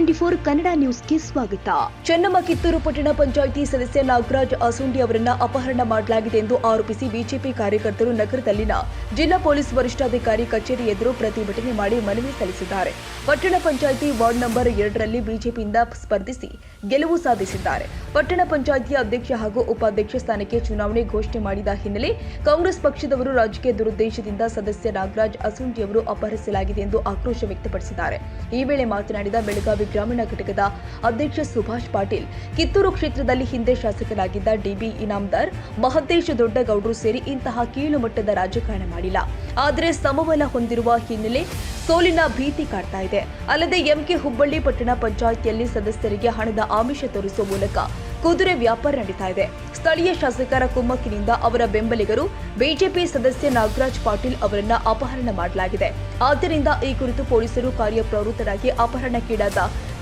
Twenty four Kannada ನ್ಯೂಸ್ಗೆ ಸ್ವಾಗತ. ಚೆನ್ನಮ್ಮ ಕಿತ್ತೂರು ಪಟ್ಟಣ ಪಂಚಾಯಿತಿ ಸದಸ್ಯ ನಾಗರಾಜ್ ಅಸುಂಡಿ ಅವರನ್ನ ಅಪಹರಣ ಮಾಡಲಾಗಿದೆ ಎಂದು ಆರೋಪಿಸಿ ಬಿಜೆಪಿ ಕಾರ್ಯಕರ್ತರು ನಗರದಲ್ಲಿನ ಜಿಲ್ಲಾ ಪೊಲೀಸ್ ವರಿಷ್ಠಾಧಿಕಾರಿ ಕಚೇರಿ ಎದುರು ಪ್ರತಿಭಟನೆ ಮಾಡಿ ಮನವಿ ಸಲ್ಲಿಸಿದ್ದಾರೆ. ಪಟ್ಟಣ ಪಂಚಾಯಿತಿ ವಾರ್ಡ್ ನಂಬರ್ ಎರಡರಲ್ಲಿ ಬಿಜೆಪಿಯಿಂದ ಸ್ಪರ್ಧಿಸಿ ಗೆಲುವು ಸಾಧಿಸಿದ್ದಾರೆ. ಪಟ್ಟಣ ಪಂಚಾಯಿತಿಯ ಅಧ್ಯಕ್ಷ ಹಾಗೂ ಉಪಾಧ್ಯಕ್ಷ ಸ್ಥಾನಕ್ಕೆ ಚುನಾವಣೆ ಘೋಷಣೆ ಮಾಡಿದ ಹಿನ್ನೆಲೆ ಕಾಂಗ್ರೆಸ್ ಪಕ್ಷದವರು ರಾಜಕೀಯ ದುರುದ್ದೇಶದಿಂದ ಸದಸ್ಯ ನಾಗರಾಜ್ ಅಸುಂಡಿ ಅವರು ಅಪಹರಿಸಲಾಗಿದೆ ಎಂದು ಆಕ್ರೋಶ ವ್ಯಕ್ತಪಡಿಸಿದ್ದಾರೆ. ಈ ವೇಳೆ ಮಾತನಾಡಿದ ಬೆಳಗಾವಿ ಗ್ರಾಮೀಣ ಘಟಕದ ಅಧ್ಯಕ್ಷ ಸುಭಾಷ್ ಪಾಟೀಲ್. ಕಿತ್ತೂರು ಕ್ಷೇತ್ರದಲ್ಲಿ ಹಿಂದೆ ಶಾಸಕರಾಗಿದ್ದ ಡಿಬಿ ಇನಾಮ್ದಾರ್, ಮಹದೇಶ್ ದೊಡ್ಡಗೌಡರು ಸೇರಿ ಇಂತಹ ಕೀಳು ಮಟ್ಟದ ರಾಜಕಾರಣ ಮಾಡಿಲ್ಲ. ಆದರೆ ಸಮಬಲ ಹೊಂದಿರುವ ಹಿನ್ನೆಲೆ ಸೋಲಿನ ಭೀತಿ ಕಾಡ್ತಾ ಇದೆ. ಅಲ್ಲದೆ ಎಂಕೆ ಹುಬ್ಬಳ್ಳಿ ಪಟ್ಟಣ ಪಂಚಾಯಿತಿಯಲ್ಲಿ ಸದಸ್ಯರಿಗೆ ಹಣದ ಆಮಿಷ ತೋರಿಸುವ ಮೂಲಕ ಕುದುರೆ ವ್ಯಾಪಾರ ನಡೀತಾ ಇದೆ. ಸ್ಥಳೀಯ ಶಾಸಕರ ಕುಮ್ಮಕ್ಕಿನಿಂದ ಅವರ ಬೆಂಬಲಿಗರು ಬಿಜೆಪಿ ಸದಸ್ಯ ನಾಗರಾಜ್ ಪಾಟೀಲ್ ಅವರನ್ನ ಅಪಹರಣ ಮಾಡಲಾಗಿದೆ. ಆದ್ದರಿಂದ ಈ ಕುರಿತು ಪೊಲೀಸರು ಕಾರ್ಯಪ್ರವೃತ್ತರಾಗಿ ಅಪಹರಣಕ್ಕೀಡಾದ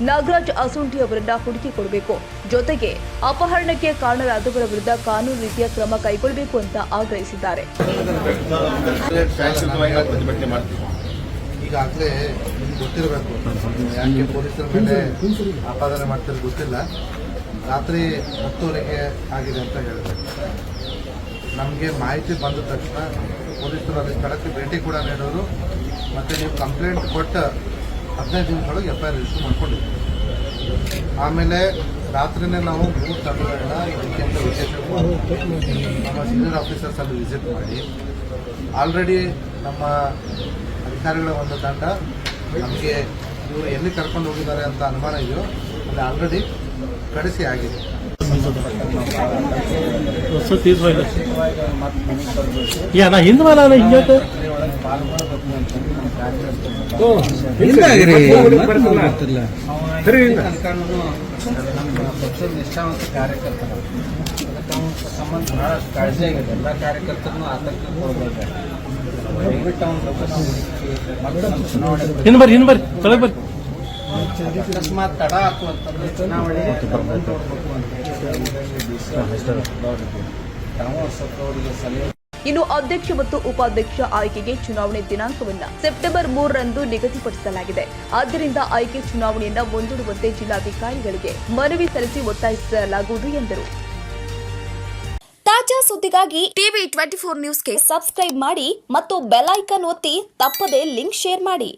ನಾಗರಾಜ್ ಅಸುಂಠಿ ಅವರನ್ನ ಹುಡುಕಿ ಕೊಡಬೇಕು. ಜೊತೆಗೆ ಅಪಹರಣಕ್ಕೆ ಕಾರಣರಾದವರ ವಿರುದ್ಧ ಕಾನೂನು ರೀತಿಯ ಕ್ರಮ ಕೈಗೊಳ್ಳಬೇಕು ಅಂತ ಆಗ್ರಹಿಸಿದ್ದಾರೆ. ಈಗಾಗಲೇ ನಿಮ್ಗೆ ಗೊತ್ತಿರಬೇಕು. ಯಾಕೆ ಪೊಲೀಸರ ಮೇಲೆ ಆಪಾದನೆ ಮಾಡ್ತಾರೆ ಗೊತ್ತಿಲ್ಲ. ರಾತ್ರಿ ಹತ್ತುವರೆಗೆ ಆಗಿದೆ ಅಂತ ಹೇಳಿದೆ ನಮಗೆ ಮಾಹಿತಿ ಬಂದ ತಕ್ಷಣ ಪೊಲೀಸರು ಅದಕ್ಕೆ ಸ್ಥಳಕ್ಕೆ ಭೇಟಿ ಕೂಡ ನೀಡೋರು ಮತ್ತು ನೀವು ಕಂಪ್ಲೇಂಟ್ ಕೊಟ್ಟು ಹದಿನೈದು ದಿನದೊಳಗೆ ಎಫ್ ಐ ಆರ್ ರಿಜಿಸ್ಟರ್ ಮಾಡ್ಕೊಂಡಿದ್ದೀವಿ. ಆಮೇಲೆ ರಾತ್ರಿನೇ ನಾವು ಮೂರು ತಂಡಗಳನ್ನ ಇದಕ್ಕೆ ಅಂತ ವಿಶೇಷ ನಮ್ಮ ಸೀನಿಯರ್ ಆಫೀಸರ್ಸ್ ಅಲ್ಲಿ ವಿಸಿಟ್ ಮಾಡಿ ಆಲ್ರೆಡಿ ನಮ್ಮ ಅಧಿಕಾರಿಗಳ ಒಂದು ತಂಡ ನಮಗೆ ಇವರು ಎಲ್ಲಿ ಕರ್ಕೊಂಡು ಹೋಗಿದ್ದಾರೆ ಅಂತ ಅನುಮಾನ ಇದೆಯೋ ಅಲ್ಲಿ ಆಲ್ರೆಡಿ ಕಡಿಸಿ ಆಗಿದೆ. ವರ್ಷ ತೀರ್ಥ ಇಲ್ಲ. ಯಾ ನಾ ಹಿಂದ್ ಮಾಲ ಅಲ್ಲ ಹಿಂಗತ್ತೆ ನಮ್ಮ ಪಕ್ಷದ ನಿಷ್ಠಾವಂತ ಕಾರ್ಯಕರ್ತರ. ಅದಕ್ಕೆ ಅವ್ನ ಸಂಬಂಧ ಬಹಳಷ್ಟು ಕಾಳಜಿ ಆಗಿದೆ. ಎಲ್ಲ ಕಾರ್ಯಕರ್ತರನ್ನು ಆತಂಕ ಕೊಡಬೇಕು ದಯವಿಟ್ಟು ಅವ್ನ ಚುನಾವಣೆ ಹಿಂದ್ ಬರ್ರಿ ಹಿಂದ್ ಬರ್ರಿ. ತೊಳಗ್ ಬರ್ರಿ. ಅಕಸ್ಮಾತ್ ತಡ ಇನ್ನು ಅಧ್ಯಕ್ಷ ಮತ್ತು ಉಪಾಧ್ಯಕ್ಷ ಆಯ್ಕೆಗೆ ಚುನಾವಣೆ ದಿನಾಂಕವನ್ನ ಸೆಪ್ಟೆಂಬರ್ ಮೂರರಂದು ನಿಗದಿಪಡಿಸಲಾಗಿದೆ. ಆದ್ದರಿಂದ ಆಯ್ಕೆ ಚುನಾವಣೆಯನ್ನ ಮುಂದೂಡುವಂತೆ ಜಿಲ್ಲಾಧಿಕಾರಿಗಳಿಗೆ ಮನವಿ ಸಲ್ಲಿಸಿ ಒತ್ತಾಯಿಸಲಾಗುವುದು ಎಂದರು. ತಾಜಾ ಸುದ್ದಿಗಾಗಿ ಟಿವಿ ಟ್ವೆಂಟಿ ಫೋರ್ ನ್ಯೂಸ್ಗೆ ಸಬ್ಸ್ಕ್ರೈಬ್ ಮಾಡಿ ಮತ್ತು ಬೆಲ್ ಐಕನ್ ಒತ್ತಿ ತಪ್ಪದೇ ಲಿಂಕ್ ಶೇರ್ ಮಾಡಿ.